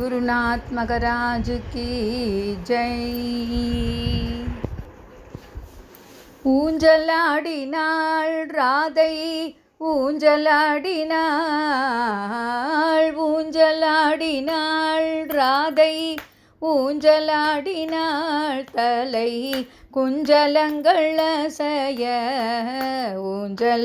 सद्गुरुनाथ मगराज की जय ஊஞ்சலாடினாள் ராதை ஊஞ்சலாடினாள் ஊஞ்சலாடினாள் ராதை ஊஞ்சலாடினாள் தலை குஞ்சலங்கள் அசைய ஊஞ்சலாடினாள்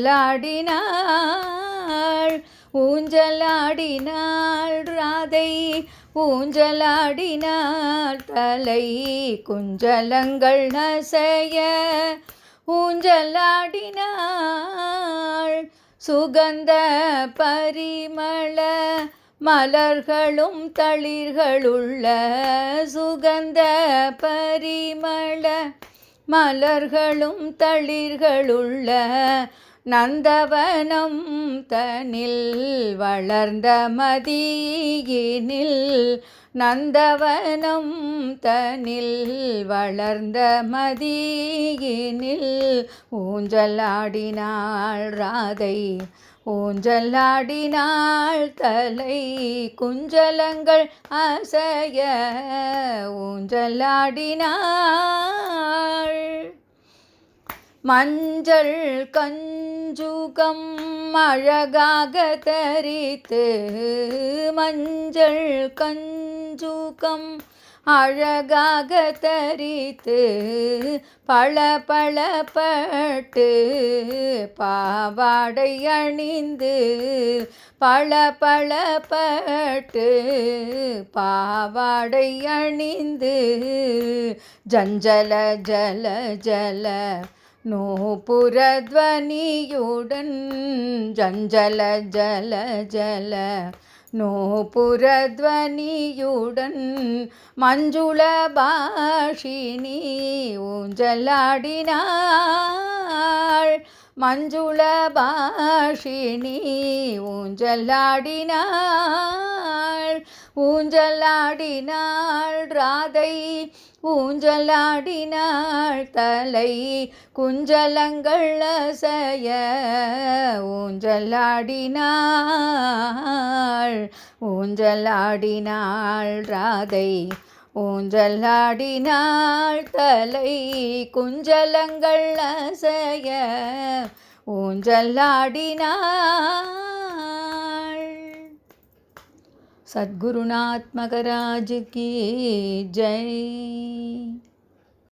ஊஞ்சலாடினாள் ராதை ஊஞ்சலாடினாள் தலை குஞ்சலங்கள் நசைய. ஊஞ்சலாடினாள் சுகந்த பரிமள மலர்களும் தளிர்களுள்ள சுகந்த பரிமள மலர்களும் தளிர்களுள்ள நந்தவனம் தனில் வளர்ந்த மதியினில் நந்தவனம் தனில் வளர்ந்த மதியினில் ஊஞ்சலாடினாள் ராதை ஊஞ்சலாடினாள் தலை குஞ்சலங்கள் அசைய ஊஞ்சலாடினாள். மஞ்சள் கஞ்சுகம் அழகாக தரித்து மஞ்சள் கஞ்சுகம் அழகாக தரித்து பள பள பட்டு பாவாடை அணிந்து பள பள பட்டு பாவாடை அணிந்து ஜஞ்சல ஜல ஜல நூபுரத்வனியுடன் ஜஞ்சல ஜல ஜல. நூபுரத்வனியுடன் மஞ்சுள பாஷினி ஊஞ்சலாடினாள். மஞ்சுள பாஷினி ஊஞ்சலாடினாள். ஊஞ்சலாடினாள் ராதை ஊஞ்சலாடினாள் தலை. குஞ்சலங்கள் அசைய ஊஞ்சலாடினாள் ஊஞ்சலாடினாள் ராதை. ஊஞ்சலாடினாள் தலை குஞ்சலங்கள் அசைய ஊஞ்சலாடினாள் सद्गुरुनात्मकराज की जय।